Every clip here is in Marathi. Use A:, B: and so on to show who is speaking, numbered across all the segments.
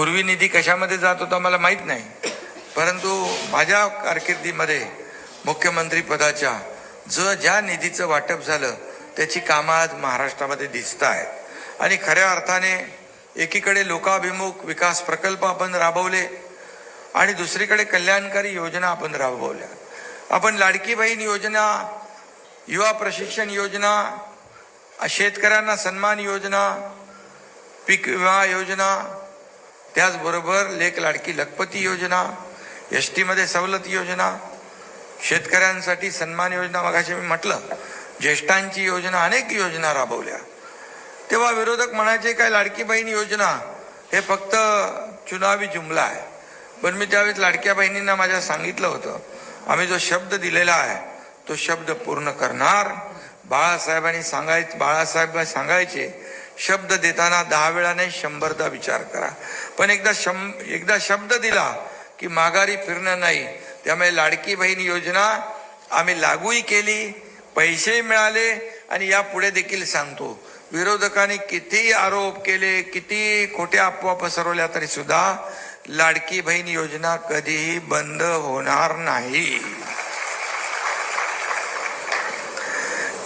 A: पूर्वी निधी कशामध्ये जात होता मला माहीत नाही. परंतु माझ्या कारकिर्दीमध्ये मुख्यमंत्री पदाच्या ज ज्या निधीचं वाटप झालं त्याची कामं आज महाराष्ट्रामध्ये दिसत आहेत. आणि खऱ्या अर्थाने एकीकडे लोकाभिमुख विकास प्रकल्प आपण राबवले आणि दुसरीकडे कल्याणकारी योजना आपण राबवल्या. आपण लाडकी बहीण योजना युवा प्रशिक्षण योजना शेतकऱ्यांना सन्मान योजना पीक विमा योजना त्याचबरोबर लेख लाडकी लखपती योजना एस टीमध्ये सवलत योजना शेतकऱ्यांसाठी सन्मान योजना मगाशी मी म्हटलं ज्येष्ठांची योजना अनेक योजना राबवल्या. तेव्हा विरोधक म्हणायचे काय लाडकी बहीण योजना हे फक्त चुनावी जुमला आहे. पण मी त्यावेळेस लाडक्या बहिणींना माझ्या सांगितलं होतं आम्ही जो शब्द दिलेला आहे तो शब्द पूर्ण करणार. बाळासाहेबांनी सांगाय बाळासाहेब सांगायचे शब्द देताना दहा वेळा नाही शंभरदा विचार करा. पण एकदा शं एकदा शब्द दिला की माघारी फिरणं नाही त्यामुळे लाडकी बहीण योजना आम्ही लागूही केली पैसे मिळाले आणि यापुढे देखील सांगतो. विरोधकांनी किती आरोप केले किती खोट्या अफवा पसरवल्या तरी सुद्धा लाडकी बहीण योजना कधीही बंद होणार नाही.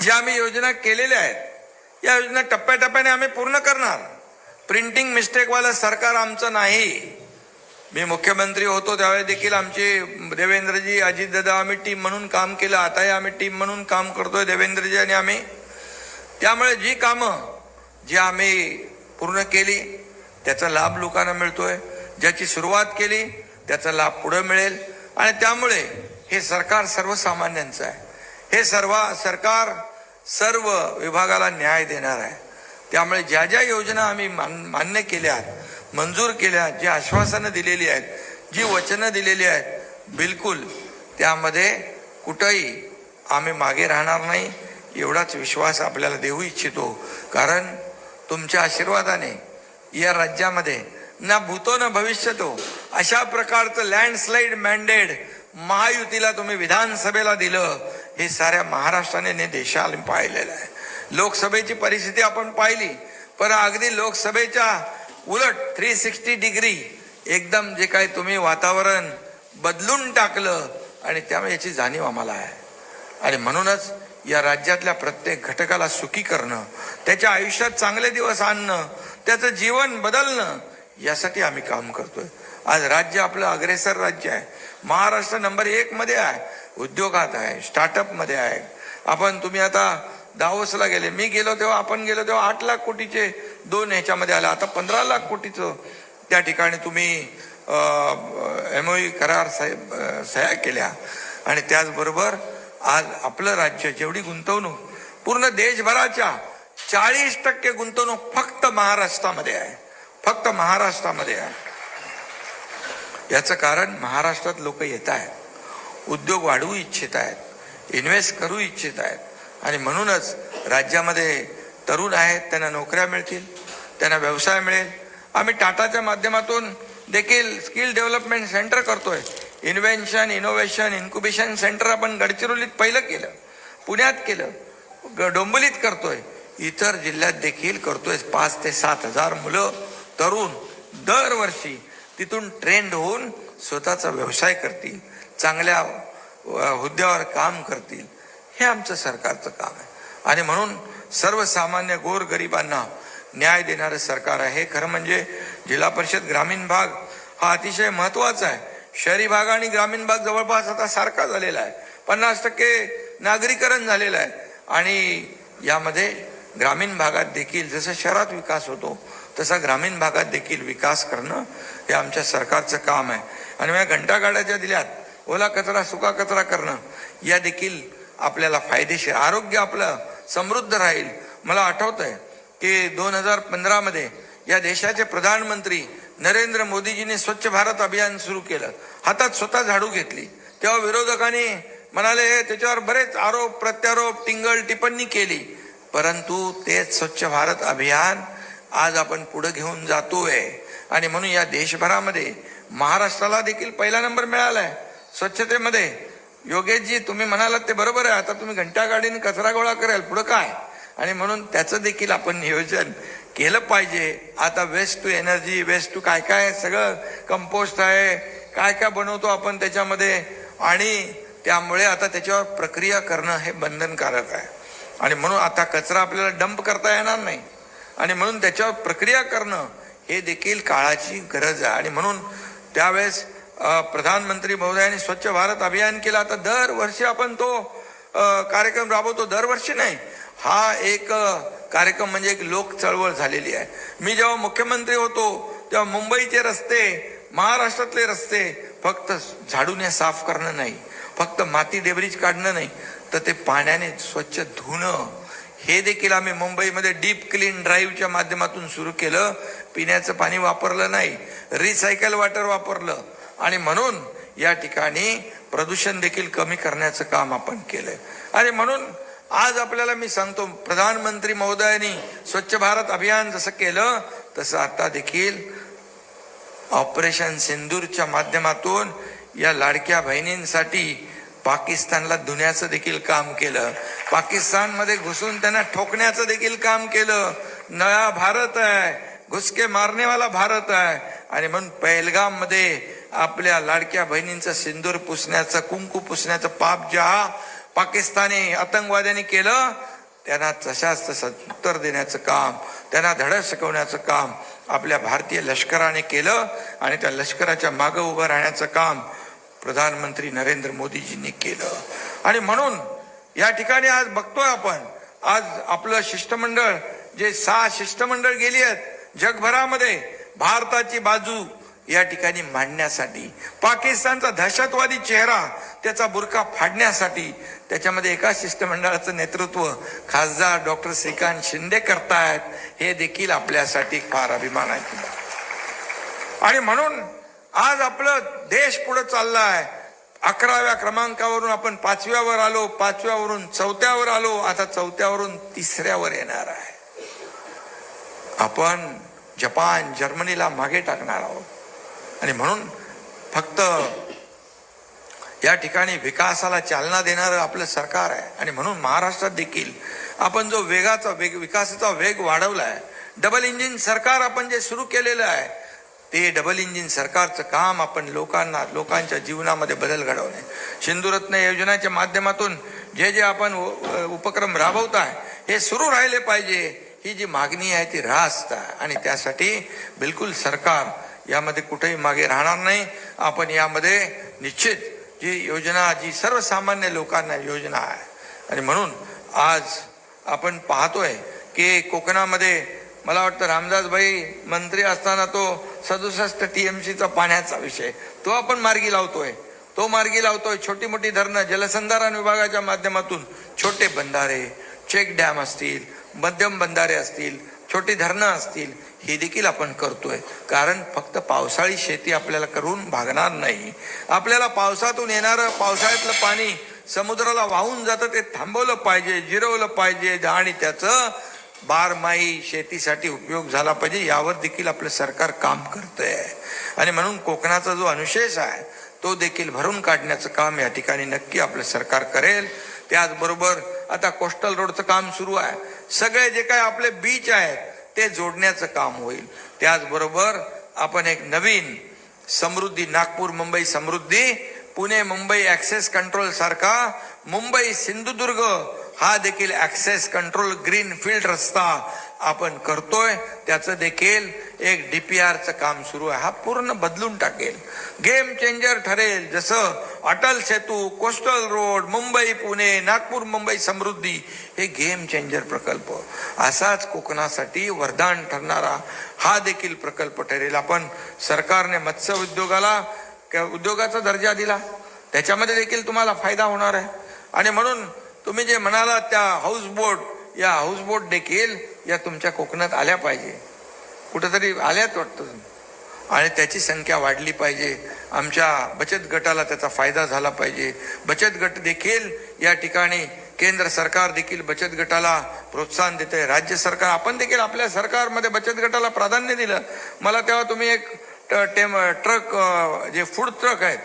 A: ज्या आम्ही योजना केलेल्या आहेत या योजना टप्प्याटप्प्याने आम्ही पूर्ण करणार. प्रिंटिंग मिस्टेकवालं सरकार आमचं नाही. मी मुख्यमंत्री होतो त्यावेळी देखील आमचे देवेंद्रजी अजितदादा आम्ही टीम म्हणून काम केलं. आताही आम्ही टीम म्हणून काम करतोय देवेंद्रजी आणि आम्ही. त्यामुळे जी कामं जी आम्ही पूर्ण केली त्याचा लाभ लोकांना मिळतोय. ज्याची सुरुवात केली त्याचा लाभ पुढे मिळेल. आणि त्यामुळे हे सरकार सर्वसामान्यांचं आहे. हे सर्व सरकार सर्व विभागाला न्याय देणार आहे. त्यामुळे ज्या ज्या योजना आम्ही मान मान्य केल्या मंजूर केल्या जी आश्वासनं दिलेली आहेत जी वचनं दिलेली आहेत बिलकुल त्यामध्ये कुठंही आम्ही मागे राहणार नाही एवढाच विश्वास आपल्याला देऊ इच्छितो. कारण तुमच्या आशीर्वादाने या राज्यामध्ये ना भूतो ना भविष्यतो अशा प्रकारचं लँडस्लाईड मॅन्डेट महायुतीला तुम्ही विधानसभेला दिलं हे साऱ्या महाराष्ट्राने ने देशाला पाहिलेलं आहे. लोकसभेची परिस्थिती आपण पाहिली पण अगदी लोकसभेच्या उलट थ्री सिक्स्टी डिग्री एकदम जे काही तुम्ही वातावरण बदलून टाकलं आणि त्यामुळे याची जाणीव आम्हाला आहे. आणि म्हणूनच या राज्यातल्या प्रत्येक घटकाला सुखी करणं त्याच्या आयुष्यात चांगले दिवस आणणं त्याचं जीवन बदलणं यासाठी आम्ही काम करतोय. आज राज्य आपलं अग्रेसर राज्य आहे. महाराष्ट्र नंबर एक मध्ये आहे. उद्योगात आहे स्टार्टअपमध्ये आहे. आपण तुम्ही आता दावोसला गेले मी गेलो तेव्हा आपण गेलो तेव्हा आठ लाख कोटीचे दोन ह्याच्यामध्ये आला. आता पंधरा लाख कोटीचं त्या ठिकाणी तुम्ही एम ओई करार सह्या केल्या. आणि त्याचबरोबर आज आपलं राज्य जेवढी गुंतवणूक पूर्ण देशभराच्या चाळीस टक्के गुंतवणूक फक्त महाराष्ट्रामध्ये आहे. फक्त महाराष्ट्रामध्ये आहे. याचं कारण महाराष्ट्रात लोक येत आहेत. उद्योग वाढवू इच्छित आहेत इन्व्हेस्ट करू इच्छित आहेत. आणि म्हणूनच राज्यामध्ये तरुण आहेत त्यांना नोकऱ्या मिळतील त्यांना व्यवसाय मिळेल. आम्ही टाटाच्या माध्यमातून देखील स्किल डेव्हलपमेंट सेंटर करतोय. इन्व्हेन्शन इनोव्हेशन इन्क्युबेशन सेंटर आपण गडचिरोलीत पहिलं केलं पुण्यात केलं ग- डोंबिवलीत करतोय. इतर जिल्ह्यात देखील करतोय. पाच ते सात हजार मुलं तरुण दरवर्षी तिथून ट्रेंड होऊन स्वतःचा व्यवसाय करतील चांगल्या हुद्द्यावर काम करतील हे आमचं सरकारचं काम आहे. आणि म्हणून सर्वसामान्य गोरगरिबांना न्याय देणारं सरकार आहे. हे खरं म्हणजे जिल्हा परिषद ग्रामीण भाग हा अतिशय महत्त्वाचा आहे. शहरी भाग आणि ग्रामीण भाग जवळपास आता सारखा झालेला आहे. पन्नास टक्के नागरीकरण झालेलं आहे. आणि यामध्ये ग्रामीण भागात देखील जसं शहरात विकास होतो तसा ग्रामीण भागात देखील विकास करणं हे आमच्या सरकारचं काम आहे. आणि या घंटागाड्या ज्या दिल्यात ओला कचरा सुका कचरा करणं या देखील आपल्याला फायदेशीर. आरोग्य आपलं समृद्ध राहील. मला आठवत आहे की दोन हजार पंधरामध्ये या देशाचे प्रधानमंत्री नरेंद्र मोदीजींनी स्वच्छ भारत अभियान सुरू केलं. हातात स्वतः झाडू घेतली. तेव्हा विरोधकांनी म्हणाले "हे त्याच्यावर बरेच आरोप प्रत्यारोप टिंगल टिप्पणी केली. परंतु तेच स्वच्छ भारत अभियान आज आपण पुढे घेऊन जातोय. आणि म्हणून या देशभरामध्ये महाराष्ट्राला देखील पहिला नंबर मिळाला आहे स्वच्छतेमध्ये. योगेशजी तुम्ही म्हणालात ते बरोबर आहे. आता तुम्ही घंटा गाडीने कचरा गोळा कराल. पुढं काय? आणि म्हणून त्याचं देखील आपण नियोजन केलं पाहिजे. आता waste to energy waste to काय काय सगळं कंपोस्ट आहे. काय काय बनवतो आपण त्याच्यामध्ये? आणि त्यामुळे आता त्याच्यावर प्रक्रिया करणं हे बंधनकारक आहे. आणि म्हणून आता कचरा आपल्याला डंप करता येणार नाही. आणि म्हणून त्याच्यावर प्रक्रिया करणं हे देखील काळाची गरज आहे. आणि म्हणून त्यावेळेस प्रधानमंत्री महोदयांनी स्वच्छ भारत अभियान केलं. आता दरवर्षी आपण तो कार्यक्रम राबवतो. दरवर्षी नाही. हा एक कार्यक्रम म्हणजे एक लोक चळवळ झालेली आहे. मी जेव्हा मुख्यमंत्री होतो तेव्हा मुंबईचे रस्ते महाराष्ट्रातले रस्ते फक्त झाडूने साफ करणं नाही. फक्त माती डेबरीज काढणं नाही. तर ते पाण्याने स्वच्छ धुणं हे देखील आम्ही मुंबईमध्ये डीप क्लीन ड्राईव्हच्या माध्यमातून सुरू केलं. पिण्याचं पाणी वापरलं नाही. रिसायकल वॉटर वापरलं. आणि म्हणून या ठिकाणी प्रदूषण देखील कमी करण्याचं काम आपण केलंय. आणि म्हणून आज आपल्याला मी सांगतो प्रधानमंत्री महोदयांनी स्वच्छ भारत अभियान जसं केलं तसं आता देखील ऑपरेशन सिंदूरच्या माध्यमातून या लाडक्या बहिणींसाठी पाकिस्तानला धुण्याचं देखील काम केलं. पाकिस्तानमध्ये घुसून त्यांना ठोकण्याचं देखील काम केलं. नया भारत आहे. घुसके मारणेवाला भारत आहे. आणि म्हणून पहलगाममध्ये आपल्या लाडक्या बहिणींचं सिंदूर पुसण्याचं कुंकू पुसण्याचं पाप ज्या पाकिस्तानी आतंकवाद्यांनी केलं त्यांना तशाच तसं उत्तर देण्याचं काम त्यांना धडा शिकवण्याचं काम आपल्या भारतीय लष्कराने केलं आणि त्या लष्कराच्या मागं उभं राहण्याचं काम प्रधानमंत्री नरेंद्र मोदीजींनी केलं आणि म्हणून या ठिकाणी आज बघतोय आपण आज आपलं शिष्टमंडळ जे सहा शिष्टमंडळ गेली आहेत जगभरामध्ये भारताची बाजू या ठिकाणी मांडण्यासाठी पाकिस्तानचा दहशतवादी चेहरा त्याचा बुरका फाडण्यासाठी त्याच्यामध्ये एका शिष्टमंडळाचं नेतृत्व खासदार डॉक्टर श्रीकांत शिंदे करतायत हे देखील आपल्यासाठी फार अभिमान आहे. आणि म्हणून आज आपलं देश पुढे आहे अकराव्या क्रमांकावरून आपण पाचव्यावर आलो पाचव्यावरून चौथ्यावर आलो आता चौथ्यावरून तिसऱ्यावर येणार आहे. आपण जपान जर्मनीला मागे टाकणार आहोत. आणि म्हणून फक्त या ठिकाणी विकासाला चालना देणारं आपलं सरकार आहे. आणि म्हणून महाराष्ट्रात देखील आपण जो वेगाचा वेग विकासाचा वेग वाढवला आहे डबल इंजिन सरकार आपण जे सुरू केलेलं आहे ते डबल इंजिन सरकारचं काम आपण लोकांना लोकांच्या जीवनामध्ये बदल घडवणे. सिंधुरत्न योजनेच्या माध्यमातून जे जे आपण उपक्रम राबवत आहे हे सुरू राहिले पाहिजे. ही जी मागणी आहे ती रास्त आहे. आणि त्यासाठी बिलकुल सरकार यामध्ये कुठेही मागे राहणार नाही. आपण यामध्ये निश्चित जी योजना जी सर्वसामान्य लोकांना योजना आहे. आणि म्हणून आज आपण पाहतोय की कोकणामध्ये मला वाटतं रामदासभाई मंत्री असताना तो सदुसष्ट टीएमसीचा पाण्याचा विषय. तो आपण मार्गी लावतोय. तो मार्गी लावतोय. छोटी मोठी धरणं जलसंधारण विभागाच्या माध्यमातून छोटे बंधारे चेक डॅम असतील मध्यम बंधारे असतील छोटी धरणं असतील हे देखील आपण करतोय. कारण फक्त पावसाळी शेती आपल्याला करून भागणार नाही. आपल्याला पावसातून येणारं पावसाळ्यातलं पाणी समुद्राला वाहून जातं ते थांबवलं पाहिजे जिरवलं पाहिजे आणि त्याचं बारमाही शेतीसाठी उपयोग झाला पाहिजे यावर देखील आपलं सरकार काम करतंय. आणि म्हणून कोकणाचा जो अनुशेष आहे तो देखील भरून काढण्याचं काम या ठिकाणी नक्की आपलं सरकार करेल. त्याचबरोबर आता कोस्टल रोडचं काम सुरू आहे. सगळे जे काय आपले बीच आहेत ते जोडण्याचं काम होईल. त्याचबरोबर आपण एक नवीन समृद्धी नागपूर मुंबई समृद्धी पुणे मुंबई ऍक्सेस कंट्रोल सारखा मुंबई सिंधुदुर्ग हा देखील ऍक्सेस कंट्रोल ग्रीन फील्ड रस्ता आपण करतोय. त्याचं देखील एक डीपीआरचं काम सुरू आहे. हा पूर्ण बदलून टाकेल. गेम चेंजर ठरेल. जसं अटल सेतू कोस्टल रोड मुंबई पुणे नागपूर मुंबई समृद्धी हे गेम चेंजर प्रकल्प. असाच कोकणासाठी वरदान ठरणारा हा देखील प्रकल्प ठरेल. आपण सरकारने मत्स्य उद्योगाला उद्योगाचा दर्जा दिला. त्याच्यामध्ये देखील तुम्हाला फायदा होणार आहे. आणि म्हणून तुम्ही जे म्हणाला त्या हाऊस बोट या हाऊस बोट देखील या तुमच्या कोकणात आल्या पाहिजे. कुठंतरी आल्याच वाटतं. आणि त्याची संख्या वाढली पाहिजे. आमच्या बचत गटाला त्याचा फायदा झाला पाहिजे. बचत गट देखील या ठिकाणी केंद्र सरकार देखील बचत गटाला प्रोत्साहन देते राज्य सरकार आपण देखील आपल्या सरकारमध्ये बचत गटाला प्राधान्य दिलं. मला तेव्हा तुम्ही एक ट- टेम ट्रक जे फूड ट्रक आहेत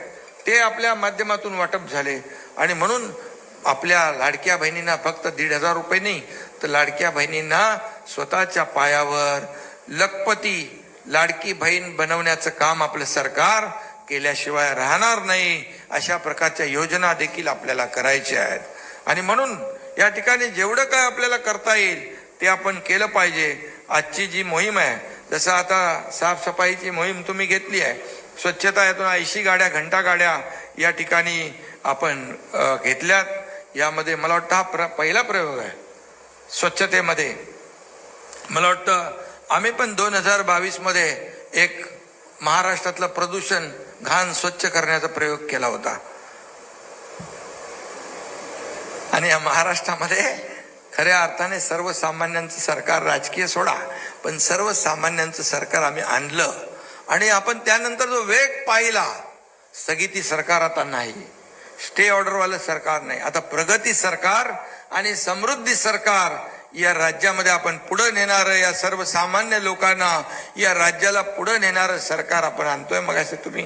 A: ते आपल्या माध्यमातून वाटप झाले. आणि म्हणून आपल्या लाडक्या बहिणींना फक्त दीड हजार रुपये नाही तर लाडक्या बहिणींना स्वतःच्या पायावर लखपती लाडकी बहीण बनवण्याचं काम आपलं सरकार केल्याशिवाय राहणार नाही अशा प्रकारच्या योजना देखील आपल्याला करायच्या आहेत. आणि म्हणून या ठिकाणी जेवढं काय आपल्याला करता येईल ते आपण केलं पाहिजे. आजची जी मोहीम आहे जसं आता साफसफाईची मोहीम तुम्ही घेतली आहे स्वच्छता यातून ऐंशी गाड्या घंटा गाड्या या ठिकाणी आपण घेतल्यात. यामध्ये मला वाटतं हा प्र पहिला प्रयोग आहे. स्वच्छतेमध्ये. मला वाटतं आम्ही पण दोन हजार बावीसमध्ये एक महाराष्ट्रातलं प्रदूषण घाण स्वच्छ करण्याचा प्रयोग केला होता. आणि या महाराष्ट्रामध्ये खऱ्या अर्थाने सर्वसामान्यांचं सरकार राजकीय सोडा पण सर्वसामान्यांचं सरकार आम्ही आणलं. आणि आपण त्यानंतर जो वेग पाहिला स्थगिती सरकार आता नाही. स्टे ऑर्डरवालं सरकार नाही. आता प्रगती सरकार आणि समृद्धी सरकार या राज्यामध्ये आपण पुढे नेणारं या सर्वसामान्य लोकांना या राज्याला पुढे नेणारं सरकार आपण आणतोय. मग असे तुम्ही